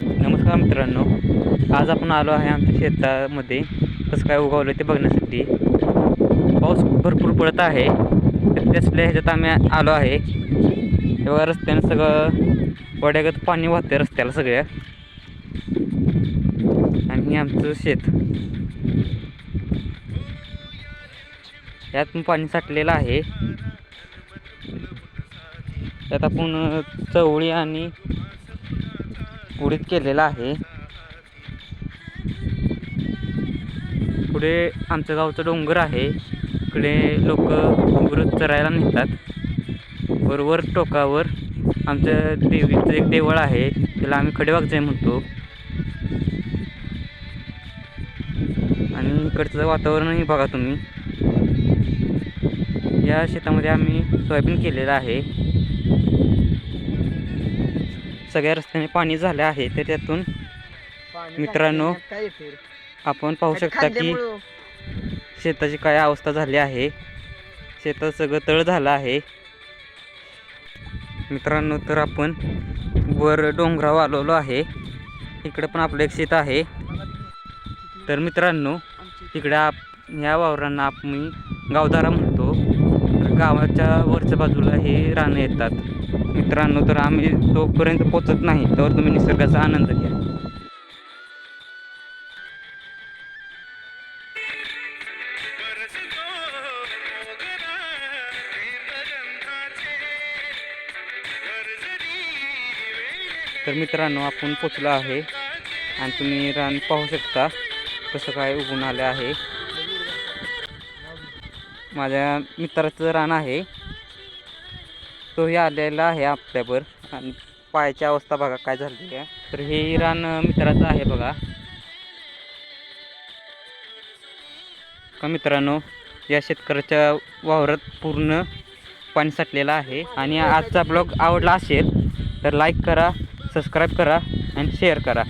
नमस्कार मित्रांनो आज आपण आलो आहे आमच्या शेतामध्ये. कसं काय उगवलं ते बघण्यासाठी. पाऊस भरपूर पडत आहे. तर त्याचल्या ह्याच्यात आम्ही आलो आहे. तेव्हा रस्त्यानं सगळं वड्यागत पाणी वाहते रस्त्याला सगळ्या आणि आमचं शेत. यात पण पाणी साठलेलं आहे. त्यात आपण चवळी आणि उडीद केलेला आहे. पुढे आमचं गावचं डोंगर आहे. इकडे लोक डोंगरच चरायला नेतात. बरोबर टोकावर आमच्या देवीचं एक देवळ आहे. त्याला आम्ही खडेवागजाई म्हणतो. आणि इकडचं वातावरणही बघा तुम्ही. या शेतामध्ये आम्ही सोयाबीन केलेलं आहे. सगळ्या रस्त्याने पाणी झालं आहे तर त्यातून मित्रांनो, आपण पाहू शकता की शेताची काय अवस्था झाली आहे. शेतात सगळं तळ झालं आहे. मित्रांनो तर आपण वर डोंगरावर आलेलो आहे. इकडं पण आपलं एक शेत आहे. तर मित्रांनो इकडे आप ह्या वावरांना आपण गावदारा म्हणतो. तर गावाच्या वरच्या बाजूला हे रानं येतात. मित्रांनो तर आम्ही तोपर्यंत पोचत नाही तर तुम्ही निसर्गाचा आनंद घ्या. तर मित्रांनो आपण पोचलो आहे आणि तुम्ही रान पाहू शकता कसं काय उगून आलं आहे. माझ्या मित्राचं रान आहे. तोही आलेला आहे आपल्यावर. आणि पायाची अवस्था बघा काय झाली आहे. तर हे रान मित्राचं आहे बघा. का मित्रांनो या शेतकऱ्याच्या वावरात पूर्ण पाणी साठलेलं आहे. आणि आजचा ब्लॉग आवडला असेल तर लाईक करा सबस्क्राईब करा आणि शेअर करा.